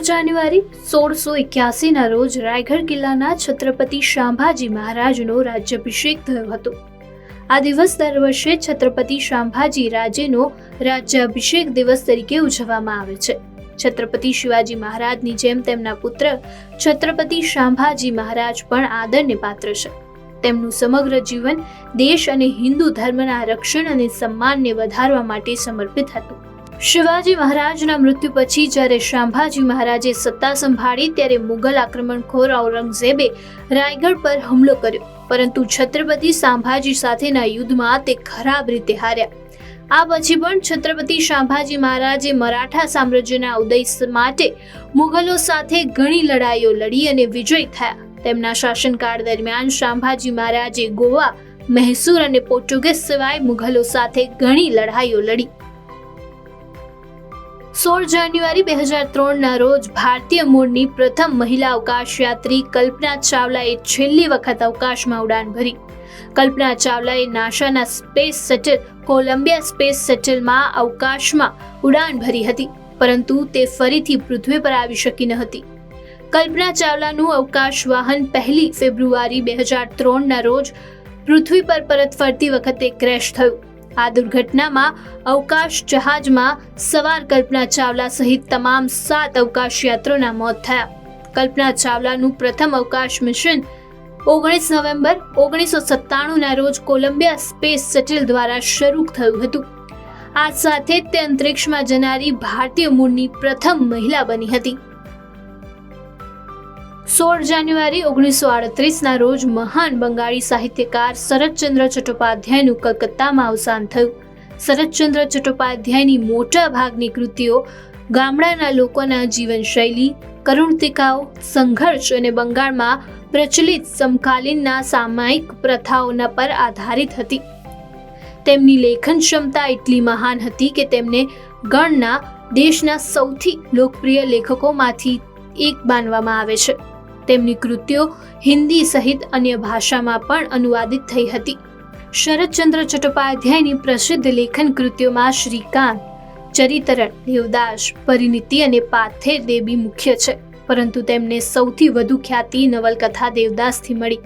જાન્યુઆરી સોળસો એક્યાસીના રોજ રાયગઢ કિલ્લાના છત્રપતિ શાંભાજી મહારાજનો રાજ્યાભિષેક થયો હતો. આ દિવસ દર વર્ષે છત્રપતિ શાંભાજી રાજેનો રાજ્યાભિષેક દિવસ તરીકે ઉજવવામાં આવે છે. છત્રપતિ શિવાજી મહારાજની જેમ તેમના પુત્ર છત્રપતિ શાંભાજી મહારાજ પણ આદરને પાત્ર છે. તેમનું સમગ્ર જીવન દેશ અને હિન્દુ ધર્મના રક્ષણ અને સન્માનને વધારવા માટે સમર્પિત હતું. શિવાજી મહારાજના મૃત્યુ પછી જ્યારે શાંભાજી મહારાજે સત્તા સંભાળી ત્યારે મુઘલ આક્રમણખોર ઔરંગઝેબે રાયગઢ પર હુમલો કર્યો. પરંતુ છત્રપતિ સાંભાજી સાથેના યુદ્ધમાં તે ખરાબ રીતે હાર્યા. આ પછી પણ છત્રપતિ શાંભાજી મહારાજે મરાઠા સામ્રાજ્યના ઉદય માટે મુગલો સાથે ઘણી લડાઈઓ લડી અને વિજય થયા. તેમના શાસનકાળ દરમિયાન શાંભાજી મહારાજે ગોવા, મૈસૂર અને પોર્ટુગીઝ સિવાય મુઘલો સાથે ઘણી લડાઈઓ લડી. સોળ જાન્યુઆરી બે હજાર ત્રણના રોજ ભારતીય મૂળની પ્રથમ મહિલા અવકાશયાત્રી કલ્પના ચાવલાએ છેલ્લી વખત અવકાશમાં ઉડાન ભરી. કલ્પના ચાવલાએ નાસાના સ્પેસ શટલ, કોલંબિયા સ્પેસ શટલમાં અવકાશમાં ઉડાન ભરી હતી, પરંતુ તે ફરીથી પૃથ્વી પર આવી શકી ન હતી. કલ્પના ચાવલાનું અવકાશ વાહન પહેલી ફેબ્રુઆરી બે હજાર ત્રણના રોજ પૃથ્વી પર પરત ફરતી વખતે ક્રેશ થયું. આ દુર્ઘટનામાં અવકાશ જહાજમાં સવાર કલ્પના ચાવલા સહિત તમામ સાત અવકાશ યાત્રોના મોત થયા. કલ્પના ચાવલાનું પ્રથમ અવકાશ મિશન ઓગણીસ નવેમ્બર ઓગણીસો સત્તાણુંના રોજ કોલંબિયા સ્પેસ શટલ દ્વારા શરૂ થયું હતું. આ સાથે તે અંતરિક્ષમાં જનારી ભારતીય મૂળની પ્રથમ મહિલા બની હતી. સોળ જાન્યુઆરી ઓગણીસો આડત્રીસના રોજ મહાન બંગાળી સાહિત્યકાર શરદચંદ્ર ચટ્ટોપાધ્યાયનું કલકત્તામાં અવસાન થયું. શરદચંદ્ર ચટ્ટોપાધ્યાયની મોટા ભાગની કૃતિઓ ગામડાના લોકોના જીવનશૈલી કરુણતિકાઓ સંઘર્ષ અને બંગાળમાં પ્રચલિત સમકાલીનના સામાયિક પ્રથાઓના પર આધારિત હતી. તેમની લેખન ક્ષમતા એટલી મહાન હતી કે તેમને ગણના દેશના સૌથી લોકપ્રિય લેખકોમાંથી એક માનવામાં આવે છે. તેમની કૃત્યો હિન્દી સહિત અન્ય ભાષામાં પણ અનુવાદિત થઈ હતી. શરદચંદ્ર ચટ્ટોપાધ્યાયની પ્રસિદ્ધ લેખન કૃત્યોમાં શ્રીકાંત, ચરિતરણ, દેવદાસ, પરિણીતિ અને પાથેર દેવી મુખ્ય છે, પરંતુ તેમને સૌથી વધુ ખ્યાતિ નવલકથા દેવદાસથી મળી.